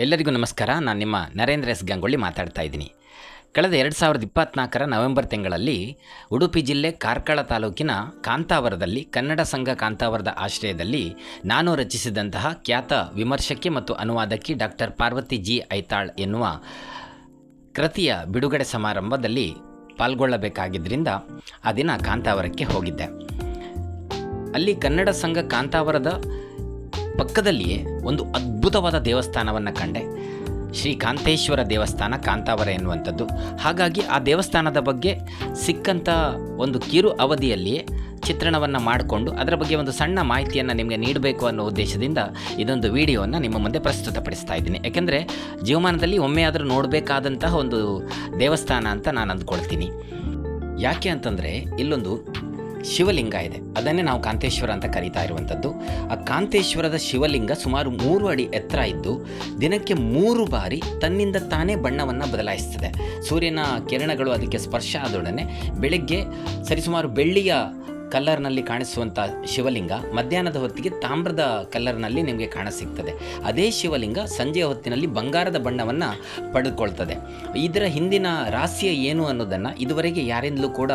ಎಲ್ಲರಿಗೂ ನಮಸ್ಕಾರ. ನಾನು ನಿಮ್ಮ ನರೇಂದ್ರ ಎಸ್ ಗಂಗೊಳ್ಳಿ ಮಾತಾಡ್ತಾ ಇದ್ದೀನಿ. ಕಳೆದ ಎರಡು ಸಾವಿರದ ಇಪ್ಪತ್ನಾಲ್ಕರ ನವೆಂಬರ್ ತಿಂಗಳಲ್ಲಿ ಉಡುಪಿ ಜಿಲ್ಲೆ ಕಾರ್ಕಳ ತಾಲೂಕಿನ ಕಾಂತಾವರದಲ್ಲಿ, ಕನ್ನಡ ಸಂಘ ಕಾಂತಾವರದ ಆಶ್ರಯದಲ್ಲಿ ನಾನು ರಚಿಸಿದಂತಹ ಖ್ಯಾತ ವಿಮರ್ಶಕಿ ಮತ್ತು ಅನುವಾದಕಿ ಡಾಕ್ಟರ್ ಪಾರ್ವತಿ ಜಿ. ಐತಾಳ್ ಎನ್ನುವ ಕೃತಿಯ ಬಿಡುಗಡೆ ಸಮಾರಂಭದಲ್ಲಿ ಪಾಲ್ಗೊಳ್ಳಬೇಕಾಗಿದ್ದರಿಂದ ಆ ದಿನ ಕಾಂತಾವರಕ್ಕೆ ಹೋಗಿದ್ದೆ. ಅಲ್ಲಿ ಕನ್ನಡ ಸಂಘ ಕಾಂತಾವರದ ಪಕ್ಕದಲ್ಲಿಯೇ ಒಂದು ಅದ್ಭುತವಾದ ದೇವಸ್ಥಾನವನ್ನು ಕಂಡೆ. ಶ್ರೀ ಕಾಂತೇಶ್ವರ ದೇವಸ್ಥಾನ ಕಾಂತಾವರ ಎನ್ನುವಂಥದ್ದು. ಹಾಗಾಗಿ ಆ ದೇವಸ್ಥಾನದ ಬಗ್ಗೆ ಸಿಕ್ಕಂಥ ಒಂದು ಕಿರು ಅವಧಿಯಲ್ಲಿಯೇ ಚಿತ್ರಣವನ್ನು ಮಾಡಿಕೊಂಡು ಅದರ ಬಗ್ಗೆ ಒಂದು ಸಣ್ಣ ಮಾಹಿತಿಯನ್ನು ನಿಮಗೆ ನೀಡಬೇಕು ಅನ್ನೋ ಉದ್ದೇಶದಿಂದ ಇದೊಂದು ವಿಡಿಯೋವನ್ನು ನಿಮ್ಮ ಮುಂದೆ ಪ್ರಸ್ತುತಪಡಿಸ್ತಾ ಇದ್ದೀನಿ. ಯಾಕೆಂದರೆ ಜೀವಮಾನದಲ್ಲಿ ಒಮ್ಮೆ ಆದರೂ ನೋಡಬೇಕಾದಂತಹ ಒಂದು ದೇವಸ್ಥಾನ ಅಂತ ನಾನು ಅಂದ್ಕೊಳ್ತೀನಿ. ಯಾಕೆ ಅಂತಂದರೆ ಇಲ್ಲೊಂದು ಶಿವಲಿಂಗ ಇದೆ. ಅದನ್ನೇ ನಾವು ಕಾಂತೇಶ್ವರ ಅಂತ ಕರೀತಾ ಇರುವಂಥದ್ದು. ಆ ಕಾಂತೇಶ್ವರದ ಶಿವಲಿಂಗ ಸುಮಾರು ಮೂರು ಅಡಿ ಎತ್ತರ ಇದ್ದು, ದಿನಕ್ಕೆ ಮೂರು ಬಾರಿ ತನ್ನಿಂದ ತಾನೇ ಬಣ್ಣವನ್ನು ಬದಲಾಯಿಸ್ತದೆ ಸೂರ್ಯನ ಕಿರಣಗಳು ಅದಕ್ಕೆ ಸ್ಪರ್ಶ ಆದೊಡನೆ ಬೆಳಗ್ಗೆ ಸರಿಸುಮಾರು ಬೆಳ್ಳಿಯ ಕಲ್ಲರ್ನಲ್ಲಿ ಕಾಣಿಸುವಂಥ ಶಿವಲಿಂಗ, ಮಧ್ಯಾಹ್ನದ ಹೊತ್ತಿಗೆ ತಾಮ್ರದ ಕಲ್ಲರ್ನಲ್ಲಿ ನಿಮಗೆ ಕಾಣಸಿಗ್ತದೆ. ಅದೇ ಶಿವಲಿಂಗ ಸಂಜೆಯ ಹೊತ್ತಿನಲ್ಲಿ ಬಂಗಾರದ ಬಣ್ಣವನ್ನು ಪಡೆದುಕೊಳ್ತದೆ. ಇದರ ಹಿಂದಿನ ರಹಸ್ಯ ಏನು ಅನ್ನೋದನ್ನು ಇದುವರೆಗೆ ಯಾರಿಂದಲೂ ಕೂಡ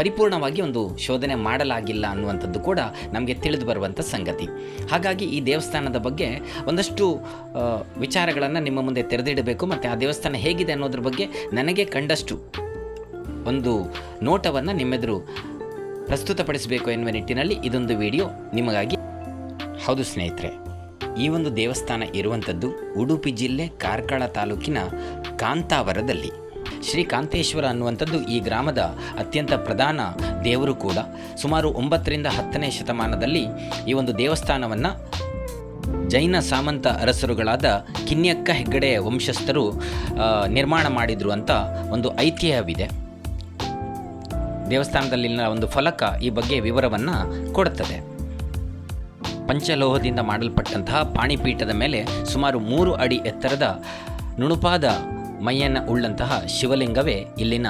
ಪರಿಪೂರ್ಣವಾಗಿ ಒಂದು ಶೋಧನೆ ಮಾಡಲಾಗಿಲ್ಲ ಅನ್ನುವಂಥದ್ದು ಕೂಡ ನಮಗೆ ತಿಳಿದು ಬರುವಂಥ ಸಂಗತಿ. ಹಾಗಾಗಿ ಈ ದೇವಸ್ಥಾನದ ಬಗ್ಗೆ ಒಂದಷ್ಟು ವಿಚಾರಗಳನ್ನು ನಿಮ್ಮ ಮುಂದೆ ತೆರೆದಿಡಬೇಕು ಮತ್ತು ಆ ದೇವಸ್ಥಾನ ಹೇಗಿದೆ ಅನ್ನೋದ್ರ ಬಗ್ಗೆ ನನಗೆ ಕಂಡಷ್ಟು ಒಂದು ನೋಟವನ್ನು ನಿಮ್ಮೆದುರು ಪ್ರಸ್ತುತಪಡಿಸಬೇಕು ಎನ್ನುವ ನಿಟ್ಟಿನಲ್ಲಿ ಇದೊಂದು ವಿಡಿಯೋ ನಿಮಗಾಗಿ. ಹೌದು ಸ್ನೇಹಿತರೆ, ಈ ಒಂದು ದೇವಸ್ಥಾನ ಇರುವಂಥದ್ದು ಉಡುಪಿ ಜಿಲ್ಲೆ ಕಾರ್ಕಳ ತಾಲೂಕಿನ ಕಾಂತಾವರದಲ್ಲಿ. ಶ್ರೀ ಕಾಂತೇಶ್ವರ ಅನ್ನುವಂಥದ್ದು ಈ ಗ್ರಾಮದ ಅತ್ಯಂತ ಪ್ರಧಾನ ದೇವರು ಕೂಡ. ಸುಮಾರು ಒಂಬತ್ತರಿಂದ ಹತ್ತನೇ ಶತಮಾನದಲ್ಲಿ ಈ ಒಂದು ದೇವಸ್ಥಾನವನ್ನು ಜೈನ ಸಾಮಂತ ಅರಸರುಗಳಾದ ಕಿನ್ಯಕ್ಕ ಹೆಗ್ಗಡೆ ವಂಶಸ್ಥರು ನಿರ್ಮಾಣ ಮಾಡಿದ್ರು ಅಂತ ಒಂದು ಐತಿಹ್ಯವಿದೆ. ದೇವಸ್ಥಾನದಲ್ಲಿನ ಒಂದು ಫಲಕ ಈ ಬಗ್ಗೆ ವಿವರವನ್ನು ಕೊಡುತ್ತದೆ ಪಂಚಲೋಹದಿಂದ ಮಾಡಲ್ಪಟ್ಟಂತಹ ಪಾಣಿಪೀಠದ ಮೇಲೆ ಸುಮಾರು ಮೂರು ಅಡಿ ಎತ್ತರದ ನುಣುಪಾದ ಮೈಯನ್ನು ಉಳ್ಳಂತಹ ಶಿವಲಿಂಗವೇ ಇಲ್ಲಿನ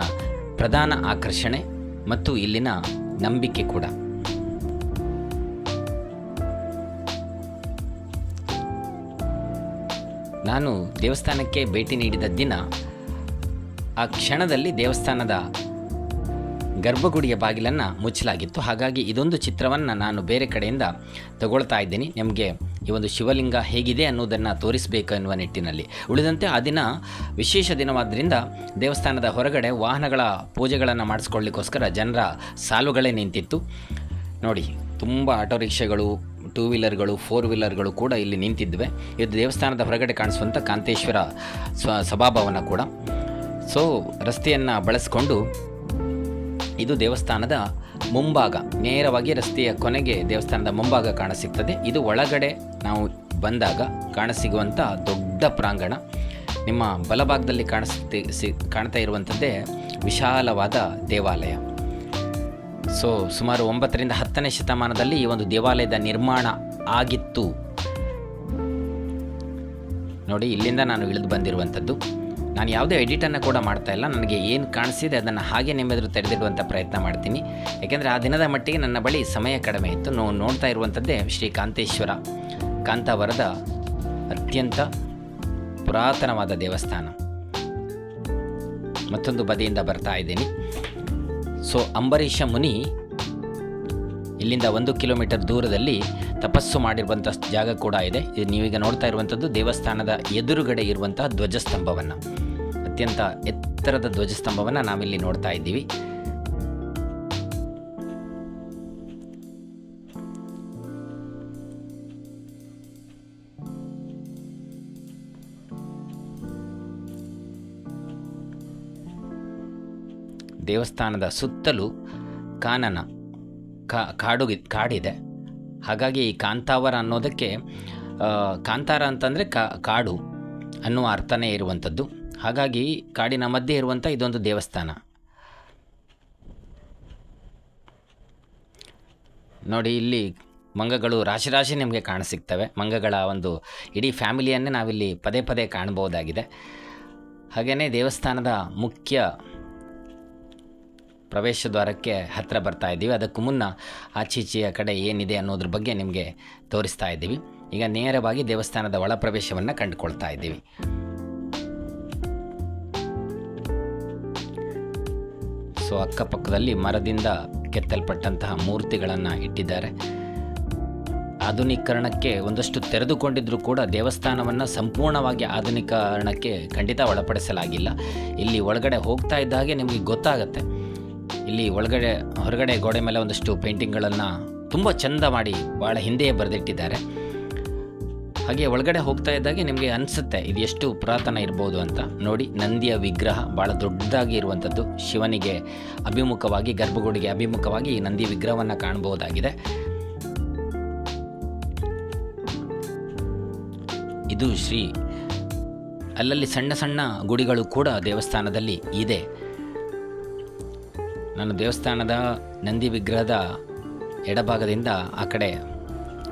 ಪ್ರಧಾನ ಆಕರ್ಷಣೆ ಮತ್ತು ಇಲ್ಲಿನ ನಂಬಿಕೆ ಕೂಡ. ನಾನು ದೇವಸ್ಥಾನಕ್ಕೆ ಭೇಟಿ ನೀಡಿದ ದಿನ, ಆ ಕ್ಷಣದಲ್ಲಿ ದೇವಸ್ಥಾನದ ಗರ್ಭಗುಡಿಯ ಬಾಗಿಲನ್ನು ಮುಚ್ಚಲಾಗಿತ್ತು. ಹಾಗಾಗಿ ಇದೊಂದು ಚಿತ್ರವನ್ನು ನಾನು ಬೇರೆ ಕಡೆಯಿಂದ ತಗೊಳ್ತಾ ಇದ್ದೀನಿ. ನಿಮಗೆ ಈ ಒಂದು ಶಿವಲಿಂಗ ಹೇಗಿದೆ ಅನ್ನೋದನ್ನು ತೋರಿಸಬೇಕು ಎನ್ನುವ ನಿಟ್ಟಿನಲ್ಲಿ. ಉಳಿದಂತೆ ಆ ದಿನ ವಿಶೇಷ ದಿನವಾದ್ದರಿಂದ ದೇವಸ್ಥಾನದ ಹೊರಗಡೆ ವಾಹನಗಳ ಪೂಜೆಗಳನ್ನು ಮಾಡಿಸ್ಕೊಳ್ಳಿಕ್ಕೋಸ್ಕರ ಜನರ ಸಾಲುಗಳೇ ನಿಂತಿತ್ತು. ನೋಡಿ, ತುಂಬ ಆಟೋ ರಿಕ್ಷಾಗಳು ಟೂ ವೀಲರ್ಗಳು ಫೋರ್ ವೀಲರ್ಗಳು ಕೂಡ ಇಲ್ಲಿ ನಿಂತಿದ್ವೆ. ಇದು ದೇವಸ್ಥಾನದ ಹೊರಗಡೆ ಕಾಣಿಸುವಂಥ ಕಾಂತೇಶ್ವರ ಸ್ವ ಸಭಾಭವನ ಕೂಡ. ಸೊ ರಸ್ತೆಯನ್ನು ಬಳಸಿಕೊಂಡು ಇದು ದೇವಸ್ಥಾನದ ಮುಂಭಾಗ, ನೇರವಾಗಿ ರಸ್ತೆಯ ಕೊನೆಗೆ ದೇವಸ್ಥಾನದ ಮುಂಭಾಗ ಕಾಣಸಿಗ್ತದೆ. ಇದು ಒಳಗಡೆ ನಾವು ಬಂದಾಗ ಕಾಣಸಿಗುವಂಥ ದೊಡ್ಡ ಪ್ರಾಂಗಣ. ನಿಮ್ಮ ಬಲಭಾಗದಲ್ಲಿ ಕಾಣಿಸ್ತಿ, ಸಿ, ಕಾಣ್ತಾ ಇರುವಂಥದ್ದೇ ವಿಶಾಲವಾದ ದೇವಾಲಯ. ಸೊ, ಸುಮಾರು ಒಂಬತ್ತರಿಂದ ಹತ್ತನೇ ಶತಮಾನದಲ್ಲಿ ಈ ಒಂದು ದೇವಾಲಯದ ನಿರ್ಮಾಣ ಆಗಿತ್ತು. ನೋಡಿ, ಇಲ್ಲಿಂದ ನಾನು ಇಳಿದು ಬಂದಿರುವಂಥದ್ದು ನಾನು ಯಾವುದೇ ಎಡಿಟನ್ನು ಕೂಡ ಮಾಡ್ತಾ ಇಲ್ಲ. ನನಗೆ ಏನು ಕಾಣಿಸಿದೆ ಅದನ್ನು ಹಾಗೆ ನಿಮ್ಮೆದುರು ತೆರೆದಿಡುವಂಥ ಪ್ರಯತ್ನ ಮಾಡ್ತೀನಿ. ಯಾಕೆಂದರೆ ಆ ದಿನದ ಮಟ್ಟಿಗೆ ನನ್ನ ಬಳಿ ಸಮಯ ಕಡಿಮೆ ಇತ್ತು. ನಾವು ನೋಡ್ತಾ ಇರುವಂಥದ್ದೇ ಶ್ರೀ ಕಾಂತೇಶ್ವರ, ಕಾಂತಾವರದ ಅತ್ಯಂತ ಪುರಾತನವಾದ ದೇವಸ್ಥಾನ. ಮತ್ತೊಂದು ಬದಿಯಿಂದ ಬರ್ತಾ ಇದ್ದೀನಿ. ಸೊ, ಅಂಬರೀಷ ಮುನಿ ಇಲ್ಲಿಂದ ಒಂದು ಕಿಲೋಮೀಟರ್ ದೂರದಲ್ಲಿ ತಪಸ್ಸು ಮಾಡಿರುವಂಥ ಜಾಗ ಕೂಡ ಇದೆ. ಇದು ನೀವೀಗ ನೋಡ್ತಾ ಇರುವಂಥದ್ದು ದೇವಸ್ಥಾನದ ಎದುರುಗಡೆ ಇರುವಂತಹ ಧ್ವಜಸ್ತಂಭವನ್ನು. ಅತ್ಯಂತ ಎತ್ತರದ ಧ್ವಜಸ್ತಂಭವನ್ನು ನಾವಿಲ್ಲಿ ನೋಡ್ತಾ ಇದ್ದೀವಿ. ದೇವಸ್ಥಾನದ ಸುತ್ತಲೂ ಕಾನನ ಕಾಡು ಕಾಡಿದೆ. ಹಾಗಾಗಿ ಈ ಕಾಂತಾವರ ಅನ್ನೋದಕ್ಕೆ ಕಾಂತಾರ ಅಂತಂದರೆ ಕಾಡು ಅನ್ನುವ ಅರ್ಥನೇ ಇರುವಂಥದ್ದು. ಹಾಗಾಗಿ ಕಾಡಿನ ಮಧ್ಯೆ ಇರುವಂಥ ಇದೊಂದು ದೇವಸ್ಥಾನ. ನೋಡಿ, ಇಲ್ಲಿ ಮಂಗಗಳು ರಾಶಿ ರಾಶಿ ನಿಮಗೆ ಕಾಣಸಿಗ್ತವೆ. ಮಂಗಗಳ ಒಂದು ಇಡೀ ಫ್ಯಾಮಿಲಿಯನ್ನೇ ನಾವಿಲ್ಲಿ ಪದೇ ಪದೇ ಕಾಣಬಹುದಾಗಿದೆ. ಹಾಗೆಯೇ ದೇವಸ್ಥಾನದ ಮುಖ್ಯ ಪ್ರವೇಶ ದ್ವಾರಕ್ಕೆ ಹತ್ತಿರ ಬರ್ತಾ ಇದ್ದೀವಿ. ಅದಕ್ಕೂ ಮುನ್ನ ಆಚೀಚೆಯ ಕಡೆ ಏನಿದೆ ಅನ್ನೋದ್ರ ಬಗ್ಗೆ ನಿಮಗೆ ತೋರಿಸ್ತಾ ಇದ್ದೀವಿ. ಈಗ ನೇರವಾಗಿ ದೇವಸ್ಥಾನದ ಒಳ ಪ್ರವೇಶವನ್ನು ಕಂಡುಕೊಳ್ತಾ ಇದ್ದೀವಿ. ಸೊ ಅಕ್ಕಪಕ್ಕದಲ್ಲಿ ಮರದಿಂದ ಕೆತ್ತಲ್ಪಟ್ಟಂತಹ ಮೂರ್ತಿಗಳನ್ನು ಇಟ್ಟಿದ್ದಾರೆ. ಆಧುನೀಕರಣಕ್ಕೆ ಒಂದಷ್ಟು ತೆರೆದುಕೊಂಡಿದ್ದರೂ ಕೂಡ ದೇವಸ್ಥಾನವನ್ನು ಸಂಪೂರ್ಣವಾಗಿ ಆಧುನೀಕರಣಕ್ಕೆ ಖಂಡಿತ ಒಳಪಡಿಸಲಾಗಿಲ್ಲ. ಇಲ್ಲಿ ಒಳಗಡೆ ಹೋಗ್ತಾ ಇದ್ದ ಹಾಗೆ ನಿಮಗೆ ಗೊತ್ತಾಗುತ್ತೆ. ಇಲ್ಲಿ ಒಳಗಡೆ, ಹೊರಗಡೆ ಗೋಡೆ ಮೇಲೆ ಒಂದಷ್ಟು ಪೇಂಟಿಂಗ್ಗಳನ್ನು ತುಂಬ ಚೆಂದ ಮಾಡಿ ಭಾಳ ಹಿಂದೆಯೇ ಬರೆದಿಟ್ಟಿದ್ದಾರೆ. ಹಾಗೆ ಒಳಗಡೆ ಹೋಗ್ತಾ ಇದ್ದಾಗೆ ನಿಮಗೆ ಅನಿಸುತ್ತೆ ಇದು ಎಷ್ಟು ಪುರಾತನ ಇರ್ಬೋದು ಅಂತ. ನೋಡಿ, ನಂದಿಯ ವಿಗ್ರಹ ಭಾಳ ದೊಡ್ಡದಾಗಿ ಇರುವಂಥದ್ದು. ಶಿವನಿಗೆ ಅಭಿಮುಖವಾಗಿ, ಗರ್ಭಗುಡಿಗೆ ಅಭಿಮುಖವಾಗಿ ಈ ನಂದಿ ವಿಗ್ರಹವನ್ನು ಕಾಣಬಹುದಾಗಿದೆ ಇದು ಶ್ರೀ ಅಲ್ಲಲ್ಲಿ ಸಣ್ಣ ಸಣ್ಣ ಗುಡಿಗಳು ಕೂಡ ದೇವಸ್ಥಾನದಲ್ಲಿ ಇದೆ. ನಾನು ದೇವಸ್ಥಾನದ ನಂದಿ ವಿಗ್ರಹದ ಎಡಭಾಗದಿಂದ ಆ ಕಡೆ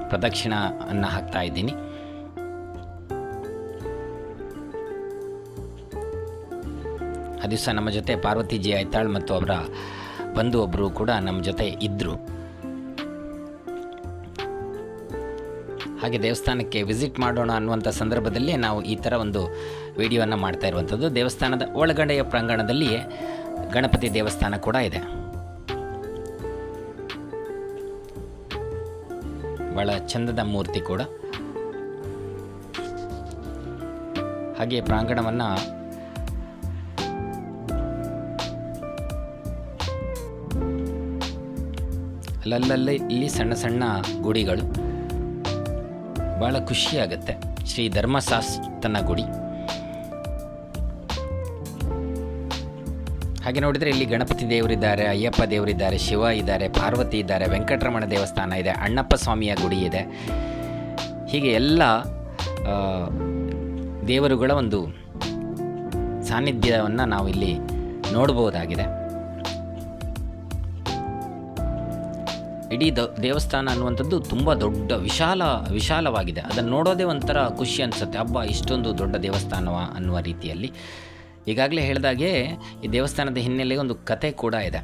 ಪ್ರದಕ್ಷಿಣ ಅನ್ನು ಹಾಕ್ತಾ ಇದ್ದೀನಿ. ಆ ದಿವಸ ನಮ್ಮ ಜೊತೆ ಪಾರ್ವತಿ ಜಿ ಐತಾಳ್ ಮತ್ತು ಅವರ ಬಂಧು ಒಬ್ಬರು ಕೂಡ ನಮ್ಮ ಜೊತೆ ಇದ್ದರು ಹಾಗೆ ದೇವಸ್ಥಾನಕ್ಕೆ ವಿಸಿಟ್ ಮಾಡೋಣ ಅನ್ನುವಂಥ ಸಂದರ್ಭದಲ್ಲಿ ನಾವು ಈ ಥರ ಒಂದು ವಿಡಿಯೋವನ್ನು ಮಾಡ್ತಾ ಇರುವಂಥದ್ದು. ದೇವಸ್ಥಾನದ ಒಳಗಡೆಯ ಪ್ರಾಂಗಣದಲ್ಲಿಯೇ ಗಣಪತಿ ದೇವಸ್ಥಾನ ಕೂಡ ಇದೆ. ಭಾಳ ಚಂದದ ಮೂರ್ತಿ ಕೂಡ. ಹಾಗೆ ಪ್ರಾಂಗಣವನ್ನು ಅಲ್ಲಲ್ಲಲ್ಲಿ ಇಲ್ಲಿ ಸಣ್ಣ ಸಣ್ಣ ಗುಡಿಗಳು. ಭಾಳ ಖುಷಿಯಾಗುತ್ತೆ. ಶ್ರೀ ಧರ್ಮಶಾಸ್ತನ ಗುಡಿ. ಹಾಗೆ ನೋಡಿದರೆ ಇಲ್ಲಿ ಗಣಪತಿ ದೇವರಿದ್ದಾರೆ, ಅಯ್ಯಪ್ಪ ದೇವರಿದ್ದಾರೆ, ಶಿವ ಇದ್ದಾರೆ, ಪಾರ್ವತಿ ಇದ್ದಾರೆ, ವೆಂಕಟರಮಣ ದೇವಸ್ಥಾನ ಇದೆ, ಅಣ್ಣಪ್ಪ ಸ್ವಾಮಿಯ ಗುಡಿ ಇದೆ. ಹೀಗೆ ಎಲ್ಲ ದೇವರುಗಳ ಒಂದು ಸಾನ್ನಿಧ್ಯವನ್ನು ನಾವು ಇಲ್ಲಿ ನೋಡಬಹುದಾಗಿದೆ ಇಡೀ ದ, ದೇವಸ್ಥಾನ ಅನ್ನುವಂಥದ್ದು ತುಂಬ ದೊಡ್ಡ ವಿಶಾಲ, ವಿಶಾಲವಾಗಿದೆ. ಅದನ್ನು ನೋಡೋದೇ ಒಂಥರ ಖುಷಿ ಅನಿಸುತ್ತೆ. ಹಬ್ಬ ಇಷ್ಟೊಂದು ದೊಡ್ಡ ದೇವಸ್ಥಾನವ ಅನ್ನುವ ರೀತಿಯಲ್ಲಿ. ಈಗಾಗಲೇ ಹೇಳಿದಾಗೆ ಈ ದೇವಸ್ಥಾನದ ಹಿನ್ನೆಲೆಗೆ ಒಂದು ಕತೆ ಕೂಡ ಇದೆ.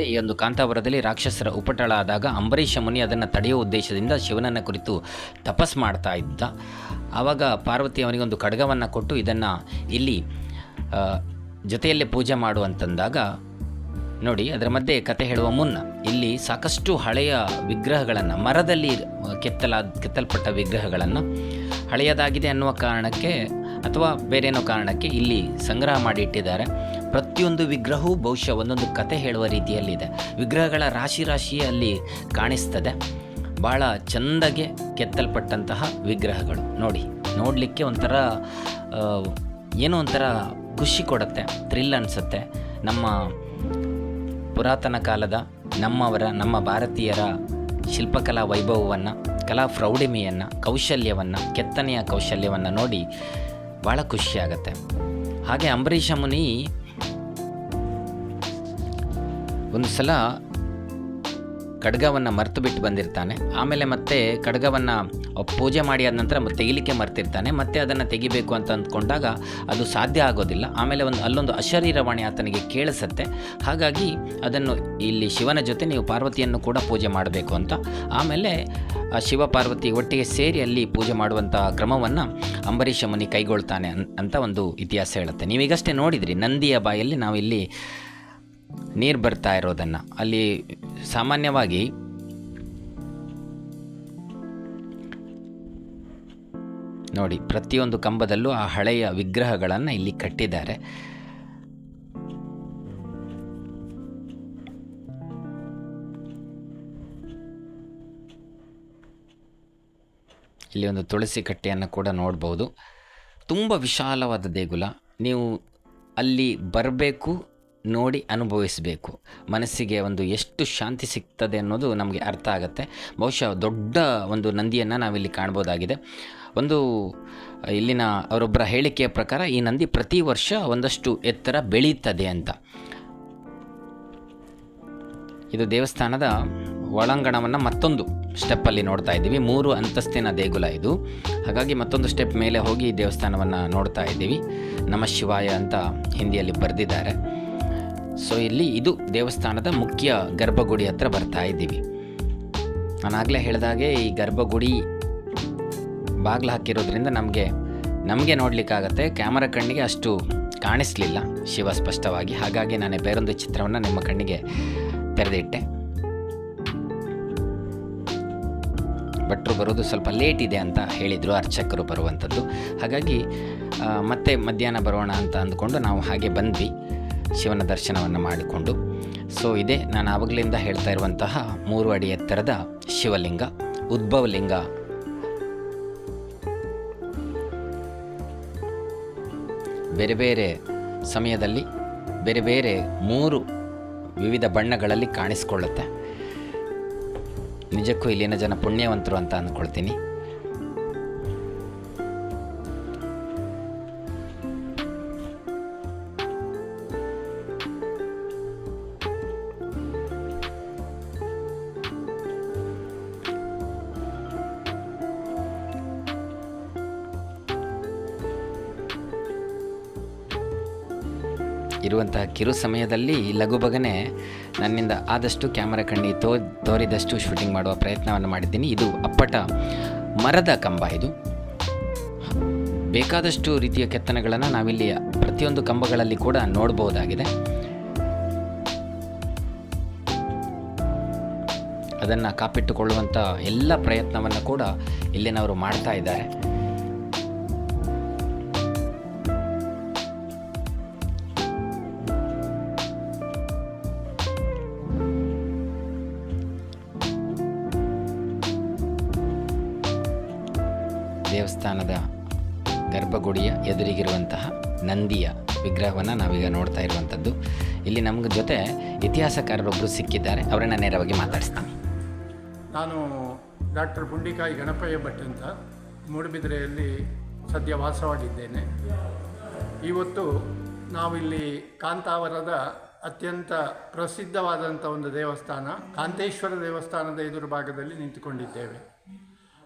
ಈ ಒಂದು ಕಾಂತಾವರದಲ್ಲಿ ರಾಕ್ಷಸರ ಉಪಟಳ ಆದಾಗ ಅಂಬರೀಷ ಮುನಿ ಅದನ್ನು ತಡೆಯುವ ಉದ್ದೇಶದಿಂದ ಶಿವನನ್ನ ಕುರಿತು ತಪಸ್ ಮಾಡ್ತಾ ಇದ್ದ. ಆವಾಗ ಪಾರ್ವತಿ ಅವನಿಗೆ ಒಂದು ಖಡ್ಗವನ್ನು ಕೊಟ್ಟು ಇದನ್ನು ಇಲ್ಲಿ ಜೊತೆಯಲ್ಲೇ ಪೂಜೆ ಮಾಡು ಅಂತಂದಾಗ ನೋಡಿ, ಅದರ ಮಧ್ಯೆ ಕತೆ ಹೇಳುವ ಮುನ್ನ, ಇಲ್ಲಿ ಸಾಕಷ್ಟು ಹಳೆಯ ವಿಗ್ರಹಗಳನ್ನು, ಮರದಲ್ಲಿ ಕೆತ್ತಲಾದ ಕೆತ್ತಲ್ಪಟ್ಟ ವಿಗ್ರಹಗಳನ್ನು ಹಳೆಯದಾಗಿದೆ ಅನ್ನುವ ಕಾರಣಕ್ಕೆ ಅಥವಾ ಬೇರೇನೋ ಕಾರಣಕ್ಕೆ ಇಲ್ಲಿ ಸಂಗ್ರಹ ಮಾಡಿ ಇಟ್ಟಿದ್ದಾರೆ. ಪ್ರತಿಯೊಂದು ವಿಗ್ರಹವೂ ಬಹುಶಃ ಒಂದೊಂದು ಕತೆ ಹೇಳುವ ರೀತಿಯಲ್ಲಿದೆ. ವಿಗ್ರಹಗಳ ರಾಶಿ ರಾಶಿ ಅಲ್ಲಿ ಕಾಣಿಸ್ತದೆ. ಭಾಳ ಚೆಂದಗೆ ಕೆತ್ತಲ್ಪಟ್ಟಂತಹ ವಿಗ್ರಹಗಳು. ನೋಡಿ, ನೋಡಲಿಕ್ಕೆ ಒಂಥರ ಏನೋ ಒಂಥರ ಖುಷಿ ಕೊಡುತ್ತೆ, ಥ್ರಿಲ್ ಅನಿಸುತ್ತೆ. ನಮ್ಮ ಪುರಾತನ ಕಾಲದ ನಮ್ಮವರ, ನಮ್ಮ ಭಾರತೀಯರ ಶಿಲ್ಪಕಲಾ ವೈಭವವನ್ನು, ಕಲಾ ಪ್ರೌಢಿಮೆಯನ್ನು, ಕೌಶಲ್ಯವನ್ನು, ಕೆತ್ತನೆಯ ಕೌಶಲ್ಯವನ್ನು ನೋಡಿ ಭಾಳ ಖುಷಿಯಾಗತ್ತೆ ಹಾಗೆ ಅಂಬರೀಷ ಮುನಿ ಒಂದು ಸಲ ಖಡ್ಗವನ್ನು ಮರೆತು ಬಿಟ್ಟು ಬಂದಿರ್ತಾನೆ. ಆಮೇಲೆ ಮತ್ತೆ ಖಡ್ಗವನ್ನು ಪೂಜೆ ಮಾಡಿ ಆದ ನಂತರ ತೆಗಿಲಿಕ್ಕೆ ಮರ್ತಿರ್ತಾನೆ. ಮತ್ತೆ ಅದನ್ನು ತೆಗಿಬೇಕು ಅಂತ ಅಂದ್ಕೊಂಡಾಗ ಅದು ಸಾಧ್ಯ ಆಗೋದಿಲ್ಲ. ಆಮೇಲೆ ಒಂದು ಅಲ್ಲೊಂದು ಅಶರೀರವಾಣಿ ಆತನಿಗೆ ಕೇಳಿಸತ್ತೆ. ಹಾಗಾಗಿ ಅದನ್ನು ಇಲ್ಲಿ ಶಿವನ ಜೊತೆ ನೀವು ಪಾರ್ವತಿಯನ್ನು ಕೂಡ ಪೂಜೆ ಮಾಡಬೇಕು ಅಂತ. ಆಮೇಲೆ ಶಿವ ಪಾರ್ವತಿ ಒಟ್ಟಿಗೆ ಸೇರಿ ಅಲ್ಲಿ ಪೂಜೆ ಮಾಡುವಂಥ ಕ್ರಮವನ್ನು ಅಂಬರೀಷ ಮುನಿ ಕೈಗೊಳ್ತಾನೆ ಅಂತ ಒಂದು ಇತಿಹಾಸ ಹೇಳುತ್ತೆ. ನೀವೀಗಷ್ಟೇ ನೋಡಿದ್ರಿ, ನಂದಿಯ ಬಾಯಲ್ಲಿ ನಾವಿಲ್ಲಿ ನೀರು ಬರ್ತಾ ಇರೋದನ್ನು. ಅಲ್ಲಿ ಸಾಮಾನ್ಯವಾಗಿ ನೋಡಿ, ಪ್ರತಿಯೊಂದು ಕಂಬದಲ್ಲೂ ಆ ಹಳೆಯ ವಿಗ್ರಹಗಳನ್ನು ಇಲ್ಲಿ ಕಟ್ಟಿದ್ದಾರೆ. ಇಲ್ಲಿ ಒಂದು ತುಳಸಿ ಕಟ್ಟೆಯನ್ನು ಕೂಡ ನೋಡ್ಬೋದು. ತುಂಬ ವಿಶಾಲವಾದ ದೇಗುಲ. ನೀವು ಅಲ್ಲಿ ಬರಬೇಕು ನೋಡಿ ಅನುಭವಿಸಬೇಕು. ಮನಸ್ಸಿಗೆ ಒಂದು ಎಷ್ಟು ಶಾಂತಿ ಸಿಗ್ತದೆ ಅನ್ನೋದು ನಮಗೆ ಅರ್ಥ ಆಗುತ್ತೆ. ಬಹುಶಃ ದೊಡ್ಡ ಒಂದು ನಂದಿಯನ್ನು ನಾವಿಲ್ಲಿ ಕಾಣ್ಬೋದಾಗಿದೆ. ಒಂದು, ಇಲ್ಲಿನ ಅವರೊಬ್ಬರ ಹೇಳಿಕೆಯ ಪ್ರಕಾರ ಈ ನಂದಿ ಪ್ರತಿ ವರ್ಷ ಒಂದಷ್ಟು ಎತ್ತರ ಬೆಳೀತದೆ ಅಂತ. ಇದು ದೇವಸ್ಥಾನದ ಒಳಾಂಗಣವನ್ನು ಮತ್ತೊಂದು ಸ್ಟೆಪ್ಪಲ್ಲಿ ನೋಡ್ತಾ ಇದ್ದೀವಿ. ಮೂರು ಅಂತಸ್ತಿನ ದೇಗುಲ ಇದು. ಹಾಗಾಗಿ ಮತ್ತೊಂದು ಸ್ಟೆಪ್ ಮೇಲೆ ಹೋಗಿ ದೇವಸ್ಥಾನವನ್ನು ನೋಡ್ತಾ ಇದ್ದೀವಿ. ನಮ ಶಿವಾಯ ಅಂತ ಹಿಂದಿಯಲ್ಲಿ ಬರೆದಿದ್ದಾರೆ. ಸೊ ಇಲ್ಲಿ ಇದು ದೇವಸ್ಥಾನದ ಮುಖ್ಯ ಗರ್ಭಗುಡಿ ಹತ್ರ ಬರ್ತಾ ಇದ್ದೀವಿ. ನಾನು ಆಗಲೇ ಹೇಳಿದಾಗೆ ಈ ಗರ್ಭಗುಡಿ ಬಾಗಿಲು ಹಾಕಿರೋದ್ರಿಂದ ನಮಗೆ ನಮಗೆ ನೋಡಲಿಕ್ಕಾಗತ್ತೆ. ಕ್ಯಾಮರಾ ಕಣ್ಣಿಗೆ ಅಷ್ಟು ಕಾಣಿಸ್ಲಿಲ್ಲ, ಶಿವ ಸ್ಪಷ್ಟವಾಗಿ. ಹಾಗಾಗಿ ನಾನು ಬೇರೊಂದು ಚಿತ್ರವನ್ನು ನಿಮ್ಮ ಕಣ್ಣಿಗೆ ತೆರೆದಿಟ್ಟೆ. ಭಟ್ರು ಬರೋದು ಸ್ವಲ್ಪ ಲೇಟ್ ಇದೆ ಅಂತ ಹೇಳಿದರು, ಅರ್ಚಕರು ಬರುವಂಥದ್ದು. ಹಾಗಾಗಿ ಮತ್ತೆ ಮಧ್ಯಾಹ್ನ ಬರೋಣ ಅಂತ ಅಂದ್ಕೊಂಡು ನಾವು ಹಾಗೆ ಬಂದ್ವಿ. ಶಿವನ ದರ್ಶನವನ್ನು ಮಾಡಿಕೊಂಡು. ಸೊ ಇದೇ ನಾನು ಆವಾಗಲಿಂದ ಹೇಳ್ತಾ ಇರುವಂತಹ ಮೂರು ಅಡಿ ಎತ್ತರದ ಶಿವಲಿಂಗ ಉದ್ಭವಲಿಂಗ ಬೇರೆ ಬೇರೆ ಸಮಯದಲ್ಲಿ ಬೇರೆ ಬೇರೆ ಮೂರು ವಿವಿಧ ಬಣ್ಣಗಳಲ್ಲಿ ಕಾಣಿಸ್ಕೊಳ್ಳುತ್ತೆ. ನಿಜಕ್ಕೂ ಇಲ್ಲಿನ ಜನ ಪುಣ್ಯವಂತರು ಅಂತ ಅಂದ್ಕೊಳ್ತೀನಿ. ಇರುವಂತಹ ಕಿರು ಸಮಯದಲ್ಲಿ ಲಘುಬಗನೆ ನನ್ನಿಂದ ಆದಷ್ಟು ಕ್ಯಾಮರಾ ಕಣ್ಣಿ ತೋ, ತೋರಿದಷ್ಟು ಶೂಟಿಂಗ್ ಮಾಡುವ ಪ್ರಯತ್ನವನ್ನು ಮಾಡಿದ್ದೀನಿ. ಇದು ಅಪ್ಪಟ ಮರದ ಕಂಬ ಇದು. ಬೇಕಾದಷ್ಟು ರೀತಿಯ ಕೆತ್ತನೆಗಳನ್ನು ನಾವಿಲ್ಲಿ ಪ್ರತಿಯೊಂದು ಕಂಬಗಳಲ್ಲಿ ಕೂಡ ನೋಡಬಹುದಾಗಿದೆ. ಅದನ್ನು ಕಾಪಿಟ್ಟುಕೊಳ್ಳುವಂಥ ಎಲ್ಲ ಪ್ರಯತ್ನವನ್ನು ಕೂಡ ಇಲ್ಲಿನವರು ಮಾಡ್ತಾ ಇದ್ದಾರೆ. ದೇವಸ್ಥಾನದ ಗರ್ಭಗುಡಿಯ ಎದುರಿಗಿರುವಂತಹ ನಂದಿಯ ವಿಗ್ರಹವನ್ನು ನಾವೀಗ ನೋಡ್ತಾ ಇರುವಂಥದ್ದು. ಇಲ್ಲಿ ನಮ್ಗೆ ಜೊತೆ ಇತಿಹಾಸಕಾರರೊಬ್ಬರು ಸಿಕ್ಕಿದ್ದಾರೆ. ಅವರನ್ನು ನೇರವಾಗಿ ಮಾತಾಡಿಸ್ತೀನಿ. ನಾನು ಡಾಕ್ಟರ್ ಪುಂಡಿಕಾಯಿ ಗಣಪಯ್ಯ ಭಟ್ ಅಂತ ಮೂಡುಬಿದಿರೆಯಲ್ಲಿ ಸದ್ಯ ವಾಸವಾಗಿದ್ದೇನೆ. ಇವತ್ತು ನಾವಿಲ್ಲಿ ಕಾಂತಾವರದ ಅತ್ಯಂತ ಪ್ರಸಿದ್ಧವಾದಂಥ ಒಂದು ದೇವಸ್ಥಾನ, ಕಾಂತೇಶ್ವರ ದೇವಸ್ಥಾನದ ಎದುರು ಭಾಗದಲ್ಲಿ ನಿಂತುಕೊಂಡಿದ್ದೇವೆ.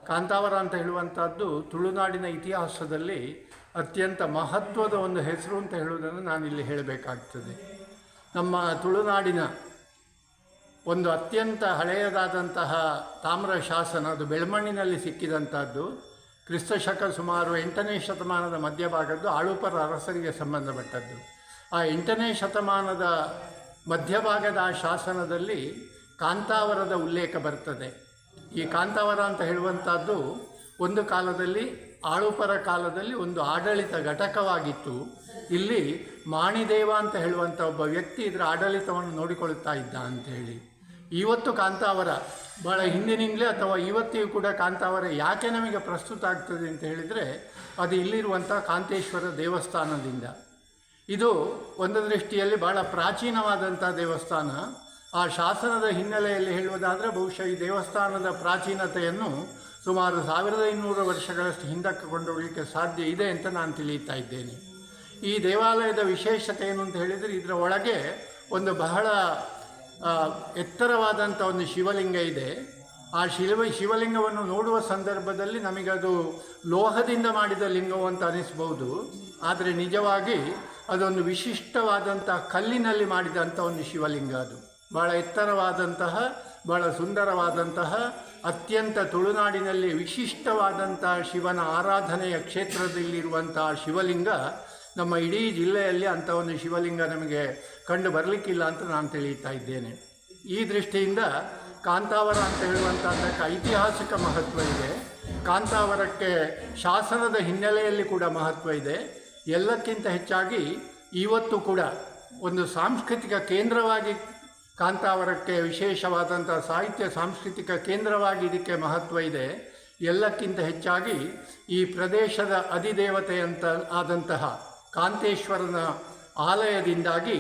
ಕಾಂತಾವರ ಅಂತ ಹೇಳುವಂಥದ್ದು ತುಳುನಾಡಿನ ಇತಿಹಾಸದಲ್ಲಿ ಅತ್ಯಂತ ಮಹತ್ವದ ಒಂದು ಹೆಸರು ಅಂತ ಹೇಳುವುದನ್ನು ನಾನಿಲ್ಲಿ ಹೇಳಬೇಕಾಗ್ತದೆ. ನಮ್ಮ ತುಳುನಾಡಿನ ಒಂದು ಅತ್ಯಂತ ಹಳೆಯದಾದಂತಹ ತಾಮ್ರ ಶಾಸನ, ಅದು ಬೆಳ್ಮಣ್ಣಿನಲ್ಲಿ ಸಿಕ್ಕಿದಂಥದ್ದು ಕ್ರಿಸ್ತ ಶಕ ಸುಮಾರು ಎಂಟನೇ ಶತಮಾನದ ಮಧ್ಯಭಾಗದ್ದು ಆಳುಪರ ಅರಸರಿಗೆ ಸಂಬಂಧಪಟ್ಟದ್ದು. ಆ ಎಂಟನೇ ಶತಮಾನದ ಮಧ್ಯಭಾಗದ ಆ ಶಾಸನದಲ್ಲಿ ಕಾಂತಾವರದ ಉಲ್ಲೇಖ ಬರ್ತದೆ. ಈ ಕಾಂತಾವರ ಅಂತ ಹೇಳುವಂಥದ್ದು ಒಂದು ಕಾಲದಲ್ಲಿ ಆಳುಪರ ಕಾಲದಲ್ಲಿ ಒಂದು ಆಡಳಿತ ಘಟಕವಾಗಿತ್ತು. ಇಲ್ಲಿ ಮಾಣಿದೇವ ಅಂತ ಹೇಳುವಂಥ ಒಬ್ಬ ವ್ಯಕ್ತಿ ಇದರ ಆಡಳಿತವನ್ನು ನೋಡಿಕೊಳ್ಳುತ್ತಾ ಇದ್ದ ಅಂತ ಹೇಳಿ. ಇವತ್ತು ಕಾಂತಾವರ ಭಾಳ ಹಿಂದಿನಿಂದಲೇ ಅಥವಾ ಇವತ್ತಿಗೂ ಕೂಡ ಕಾಂತಾವರ ಯಾಕೆ ನಮಗೆ ಪ್ರಸ್ತುತ ಆಗ್ತದೆ ಅಂತ ಹೇಳಿದರೆ, ಅದು ಇಲ್ಲಿರುವಂಥ ಕಾಂತೇಶ್ವರ ದೇವಸ್ಥಾನದಿಂದ. ಇದು ಒಂದು ದೃಷ್ಟಿಯಲ್ಲಿ ಬಹಳ ಪ್ರಾಚೀನವಾದಂಥ ದೇವಸ್ಥಾನ. ಆ ಶಾಸನದ ಹಿನ್ನೆಲೆಯಲ್ಲಿ ಹೇಳುವುದಾದರೆ ಬಹುಶಃ ಈ ದೇವಸ್ಥಾನದ ಪ್ರಾಚೀನತೆಯನ್ನು ಸುಮಾರು ಸಾವಿರದ ಇನ್ನೂರು ವರ್ಷಗಳಷ್ಟು ಹಿಂದಕ್ಕೆ ಕೊಂಡೋಗಲಿಕ್ಕೆ ಸಾಧ್ಯ ಇದೆ ಅಂತ ನಾನು ತಿಳಿಯುತ್ತಾ ಇದ್ದೇನೆ. ಈ ದೇವಾಲಯದ ವಿಶೇಷತೆ ಏನು ಅಂತ ಹೇಳಿದರೆ ಇದರ ಒಳಗೆ ಒಂದು ಬಹಳ ಎತ್ತರವಾದಂಥ ಒಂದು ಶಿವಲಿಂಗ ಇದೆ. ಆ ಶಿವ, ಶಿವಲಿಂಗವನ್ನು ನೋಡುವ ಸಂದರ್ಭದಲ್ಲಿ ನಮಗದು ಲೋಹದಿಂದ ಮಾಡಿದ ಲಿಂಗವು ಅಂತ ಅನಿಸ್ಬೋದು. ಆದರೆ ನಿಜವಾಗಿ ಅದೊಂದು ವಿಶಿಷ್ಟವಾದಂಥ ಕಲ್ಲಿನಲ್ಲಿ ಮಾಡಿದಂಥ ಒಂದು ಶಿವಲಿಂಗ ಅದು. ಭಾಳ ಎತ್ತರವಾದಂತಹ, ಬಹಳ ಸುಂದರವಾದಂತಹ, ಅತ್ಯಂತ ತುಳುನಾಡಿನಲ್ಲಿ ವಿಶಿಷ್ಟವಾದಂತಹ ಶಿವನ ಆರಾಧನೆಯ ಕ್ಷೇತ್ರದಲ್ಲಿರುವಂತಹ ಶಿವಲಿಂಗ ನಮ್ಮ ಇಡೀ ಜಿಲ್ಲೆಯಲ್ಲಿ ಅಂಥ ಒಂದು ಶಿವಲಿಂಗ ನಮಗೆ ಕಂಡು ಬರಲಿಕ್ಕಿಲ್ಲ ಅಂತ ನಾನು ತಿಳಿಯುತ್ತಾ ಇದ್ದೇನೆ. ಈ ದೃಷ್ಟಿಯಿಂದ ಕಾಂತಾವರ ಅಂತ ಹೇಳುವಂಥದ್ದಕ್ಕೆ ಐತಿಹಾಸಿಕ ಮಹತ್ವ ಇದೆ. ಕಾಂತಾವರಕ್ಕೆ ಶಾಸನದ ಹಿನ್ನೆಲೆಯಲ್ಲಿ ಕೂಡ ಮಹತ್ವ ಇದೆ. ಎಲ್ಲಕ್ಕಿಂತ ಹೆಚ್ಚಾಗಿ ಇವತ್ತು ಕೂಡ ಒಂದು ಸಾಂಸ್ಕೃತಿಕ ಕೇಂದ್ರವಾಗಿ ಕಾಂತಾವರಕ್ಕೆ ವಿಶೇಷವಾದಂಥ ಸಾಹಿತ್ಯ ಸಾಂಸ್ಕೃತಿಕ ಕೇಂದ್ರವಾಗಿ ಇದಕ್ಕೆ ಮಹತ್ವ ಇದೆ. ಎಲ್ಲಕ್ಕಿಂತ ಹೆಚ್ಚಾಗಿ ಈ ಪ್ರದೇಶದ ಅಧಿದೇವತೆ ಅಂತ ಆದಂತಹ ಕಾಂತೇಶ್ವರನ ಆಲಯದಿಂದಾಗಿ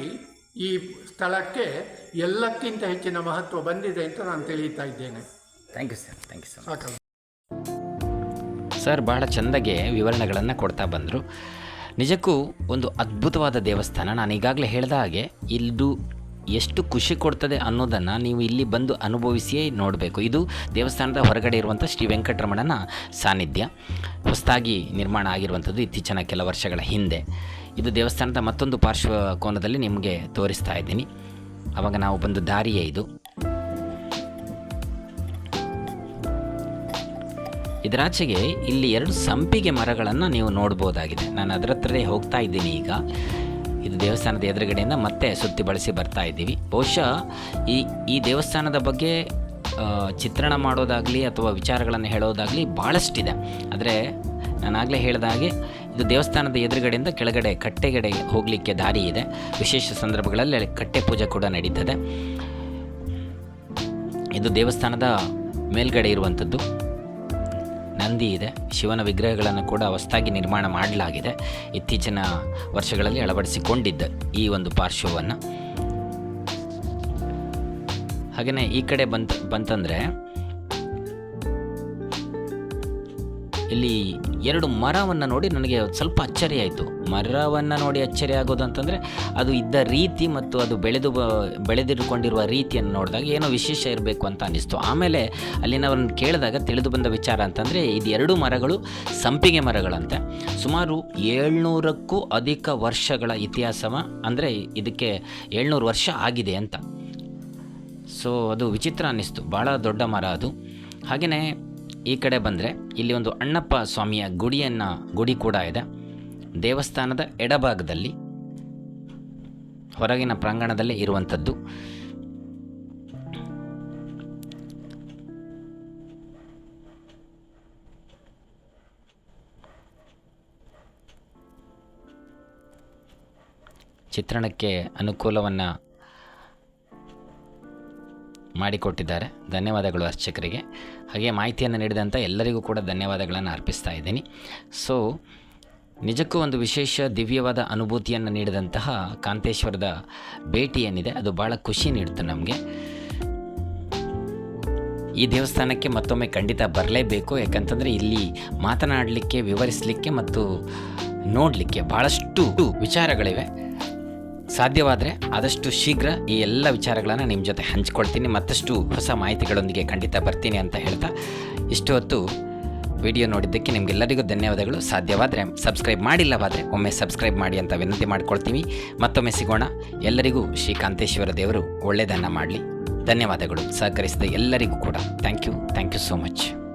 ಈ ಸ್ಥಳಕ್ಕೆ ಎಲ್ಲಕ್ಕಿಂತ ಹೆಚ್ಚಿನ ಮಹತ್ವ ಬಂದಿದೆ ಅಂತ ನಾನು ತಿಳಿಯುತ್ತಾ ಇದ್ದೇನೆ. Thank you sir thank you sir sir ಬಹಳ ಚೆಂದಗೆ ವಿವರಣೆಗಳನ್ನು ಕೊಡ್ತಾ ಬಂದರು. ನಿಜಕ್ಕೂ ಒಂದು ಅದ್ಭುತವಾದ ದೇವಸ್ಥಾನ. ನಾನು ಈಗಾಗಲೇ ಹೇಳಿದ ಹಾಗೆ ಇದು ಎಷ್ಟು ಖುಷಿ ಕೊಡ್ತದೆ ಅನ್ನೋದನ್ನು ನೀವು ಇಲ್ಲಿ ಬಂದು ಅನುಭವಿಸಿಯೇ ನೋಡಬೇಕು. ಇದು ದೇವಸ್ಥಾನದ ಹೊರಗಡೆ ಇರುವಂಥ ಶ್ರೀ ವೆಂಕಟರಮಣನ ಸಾನ್ನಿಧ್ಯ. ಹೊಸದಾಗಿ ನಿರ್ಮಾಣ ಆಗಿರುವಂಥದ್ದು ಇತ್ತೀಚಿನ ಕೆಲ ವರ್ಷಗಳ ಹಿಂದೆ. ಇದು ದೇವಸ್ಥಾನದ ಮತ್ತೊಂದು ಪಾರ್ಶ್ವ ಕೋನದಲ್ಲಿ ನಿಮಗೆ ತೋರಿಸ್ತಾ ಇದ್ದೀನಿ. ಆವಾಗ ನಾವು ಬಂದು ದಾರಿಯೇ ಇದು. ಇದರಾಚೆಗೆ ಇಲ್ಲಿ ಎರಡು ಸಂಪಿಗೆ ಮರಗಳನ್ನು ನೀವು ನೋಡ್ಬೋದಾಗಿದೆ. ನಾನು ಅದರ ಹೋಗ್ತಾ ಇದ್ದೀನಿ ಈಗ. ಇದು ದೇವಸ್ಥಾನದ ಎದುರುಗಡೆಯಿಂದ ಮತ್ತೆ ಸುತ್ತಿ ಬಳಸಿ ಬರ್ತಾ ಇದ್ದೀವಿ. ಬಹುಶಃ ಈ ಈ ದೇವಸ್ಥಾನದ ಬಗ್ಗೆ ಚಿತ್ರಣ ಮಾಡೋದಾಗಲಿ ಅಥವಾ ವಿಚಾರಗಳನ್ನು ಹೇಳೋದಾಗಲಿ ಭಾಳಷ್ಟಿದೆ ಆದರೆ ನಾನಾಗಲೇ ಹೇಳಿದ ಹಾಗೆ ಇದು ದೇವಸ್ಥಾನದ ಎದುರುಗಡೆಯಿಂದ ಕೆಳಗಡೆ ಕಟ್ಟೆಗಡೆ ಹೋಗಲಿಕ್ಕೆ ದಾರಿ ಇದೆ. ವಿಶೇಷ ಸಂದರ್ಭಗಳಲ್ಲಿ ಕಟ್ಟೆ ಪೂಜೆ ಕೂಡ ನಡೀತದೆ. ಇದು ದೇವಸ್ಥಾನದ ಮೇಲ್ಗಡೆ ಇರುವಂಥದ್ದು. ನಂದಿ ಇದೆ. ಶಿವನ ವಿಗ್ರಹಗಳನ್ನು ಕೂಡ ಹೊಸದಾಗಿ ನಿರ್ಮಾಣ ಮಾಡಲಾಗಿದೆ. ಇತ್ತೀಚಿನ ವರ್ಷಗಳಲ್ಲಿ ಅಳವಡಿಸಿಕೊಂಡಿದ್ದ ಈ ಒಂದು ಪಾರ್ಶ್ವವನ್ನು. ಹಾಗೆಯೇ ಈ ಕಡೆ ಬಂತ, ಬಂತಂದರೆ ಇಲ್ಲಿ ಎರಡು ಮರವನ್ನು ನೋಡಿ ನನಗೆ ಸ್ವಲ್ಪ ಅಚ್ಚರಿ ಆಯಿತು. ಮರವನ್ನು ನೋಡಿ ಅಚ್ಚರಿ ಆಗೋದು ಅಂತಂದರೆ ಅದು ಇದ್ದ ರೀತಿ ಮತ್ತು ಅದು ಬೆಳೆದು ಬ ಬೆಳೆದಿರುಕೊಂಡಿರುವ ರೀತಿಯನ್ನು ನೋಡಿದಾಗ ಏನೋ ವಿಶೇಷ ಇರಬೇಕು ಅಂತ ಅನ್ನಿಸ್ತು. ಆಮೇಲೆ ಅಲ್ಲಿನವ್ರನ್ನ ಕೇಳಿದಾಗ ತಿಳಿದು ಬಂದ ವಿಚಾರ ಅಂತಂದರೆ ಇದು ಎರಡು ಮರಗಳು ಸಂಪಿಗೆ ಮರಗಳಂತೆ. ಸುಮಾರು ಏಳ್ನೂರಕ್ಕೂ ಅಧಿಕ ವರ್ಷಗಳ ಇತಿಹಾಸವ ಅಂದರೆ ಇದಕ್ಕೆ ಏಳ್ನೂರು ವರ್ಷ ಆಗಿದೆ ಅಂತ. ಸೊ ಅದು ವಿಚಿತ್ರ ಅನ್ನಿಸ್ತು. ಭಾಳ ದೊಡ್ಡ ಮರ ಅದು. ಹಾಗೆಯೇ ಈ ಕಡೆ ಬಂದರೆ ಇಲ್ಲಿ ಒಂದು ಅಣ್ಣಪ್ಪ ಸ್ವಾಮಿಯ ಗುಡಿಯನ್ನು, ಗುಡಿ ಕೂಡ ಇದೆ. ದೇವಸ್ಥಾನದ ಎಡಭಾಗದಲ್ಲಿ, ಹೊರಗಿನ ಪ್ರಾಂಗಣದಲ್ಲಿ ಇರುವಂಥದ್ದು. ಚಿತ್ರಣಕ್ಕೆ ಅನುಕೂಲವನ್ನು ಮಾಡಿಕೊಟ್ಟಿದ್ದಾರೆ. ಧನ್ಯವಾದಗಳು ಅರ್ಚಕರಿಗೆ. ಹಾಗೆ ಮಾಹಿತಿಯನ್ನು ನೀಡಿದಂಥ ಎಲ್ಲರಿಗೂ ಕೂಡ ಧನ್ಯವಾದಗಳನ್ನು ಅರ್ಪಿಸ್ತಾ ಇದ್ದೀನಿ. ಸೊ ನಿಜಕ್ಕೂ ಒಂದು ವಿಶೇಷ ದಿವ್ಯವಾದ ಅನುಭೂತಿಯನ್ನು ನೀಡಿದಂತಹ ಕಾಂತೇಶ್ವರದ ಭೇಟಿ ಏನಿದೆ, ಅದು ಭಾಳ ಖುಷಿ ನೀಡ್ತು ನಮಗೆ. ಈ ದೇವಸ್ಥಾನಕ್ಕೆ ಮತ್ತೊಮ್ಮೆ ಖಂಡಿತ ಬರಲೇಬೇಕು, ಯಾಕಂತಂದರೆ ಇಲ್ಲಿ ಮಾತನಾಡಲಿಕ್ಕೆ, ವಿವರಿಸಲಿಕ್ಕೆ ಮತ್ತು ನೋಡಲಿಕ್ಕೆ ಭಾಳಷ್ಟು ವಿಚಾರಗಳಿವೆ. ಸಾಧ್ಯವಾದರೆ ಆದಷ್ಟು ಶೀಘ್ರ ಈ ಎಲ್ಲ ವಿಚಾರಗಳನ್ನು ನಿಮ್ಮ ಜೊತೆ ಹಂಚ್ಕೊಳ್ತೀನಿ. ಮತ್ತಷ್ಟು ಹೊಸ ಮಾಹಿತಿಗಳೊಂದಿಗೆ ಖಂಡಿತ ಬರ್ತೀನಿ ಅಂತ ಹೇಳ್ತಾ ಇಷ್ಟು ಹೊತ್ತು ವಿಡಿಯೋ ನೋಡಿದ್ದಕ್ಕೆ ನಿಮಗೆಲ್ಲರಿಗೂ ಧನ್ಯವಾದಗಳು. ಸಾಧ್ಯವಾದರೆ ಸಬ್ಸ್ಕ್ರೈಬ್ ಮಾಡಿಲ್ಲವಾದರೆ ಒಮ್ಮೆ ಸಬ್ಸ್ಕ್ರೈಬ್ ಮಾಡಿ ಅಂತ ವಿನಂತಿ ಮಾಡ್ಕೊಳ್ತೀವಿ. ಮತ್ತೊಮ್ಮೆ ಸಿಗೋಣ. ಎಲ್ಲರಿಗೂ ಶ್ರೀಕಾಂತೇಶ್ವರ ದೇವರು ಒಳ್ಳೆಯದನ್ನು ಮಾಡಲಿ. ಧನ್ಯವಾದಗಳು. ಸಹಕರಿಸಿದ ಎಲ್ಲರಿಗೂ ಕೂಡ. Thank you. Thank you so much.